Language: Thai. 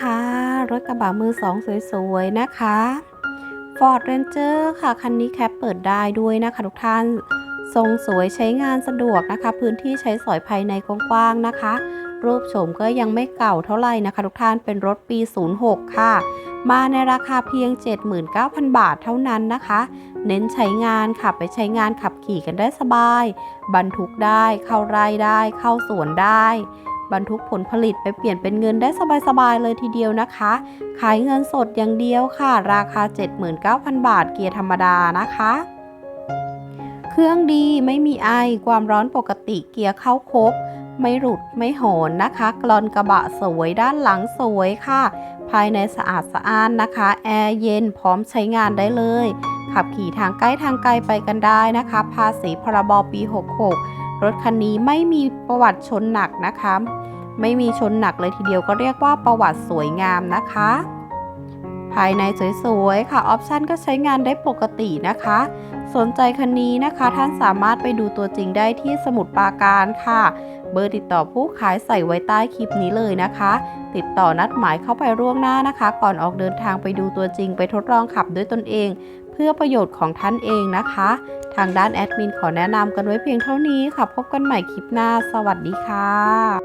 ค่ะ รถกระบะมือสองสวยๆ นะคะ Ford Ranger ค่ะ คันนี้แคปเปิดได้ด้วยนะคะทุกท่าน ทรงสวยใช้งานสะดวกนะคะ พื้นที่ใช้สอยภายในกว้างๆนะคะ รูปโฉมก็ยังไม่เก่าเท่าไหร่นะคะทุกท่าน เป็นรถปี 06 ค่ะ มาในราคาเพียง 79,000 บาทเท่านั้นนะคะ เน้นใช้งานค่ะไปใช้งานขับขี่กันได้สบาย บรรทุกได้ เข้าไร่ได้ เข้าสวนได้ บรรทุกผลผลิตไปเปลี่ยนเป็นเงินได้สบายๆเลยทีเดียวนะคะ ขายเงินสดอย่างเดียวค่ะ ราคา 79,000 บาทเกียร์ธรรมดานะคะ เครื่องดีไม่มีไอความร้อนปกติเกียร์เข้าครบไม่หลุดไม่โหนนะคะกรอนกระบะสวยด้านหลังสวยค่ะ ภายในสะอาดสะอ้านนะคะ แอร์เย็นพร้อมใช้งานได้เลย ขับขี่ทางใกล้ทางไกลไปกันได้นะคะ ภาษีพรบปี 66 รถคันนี้ไม่มีประวัติชนหนักนะคะ ไม่มีชนหนักเลยทีเดียวก็เรียกว่าประวัติสวยงามนะคะ ภายในสวยๆค่ะออปชันก็ใช้งานได้ปกตินะคะ สนใจคันนี้นะคะ ท่านสามารถไปดูตัวจริงได้ที่สมุดปราการค่ะ เบอร์ติดต่อผู้ขายใส่ไว้ใต้คลิปนี้เลยนะคะ ติดต่อนัดหมายเข้าไปร่วงหน้านะคะ ก่อนออกเดินทางไปดูตัวจริงไปทดลองขับด้วยตนเอง เพื่อประโยชน์ของท่านเองนะคะ ทางด้านแอดมินขอแนะนำกันไว้เพียงเท่านี้ค่ะ พบกันใหม่คลิปหน้า สวัสดีค่ะ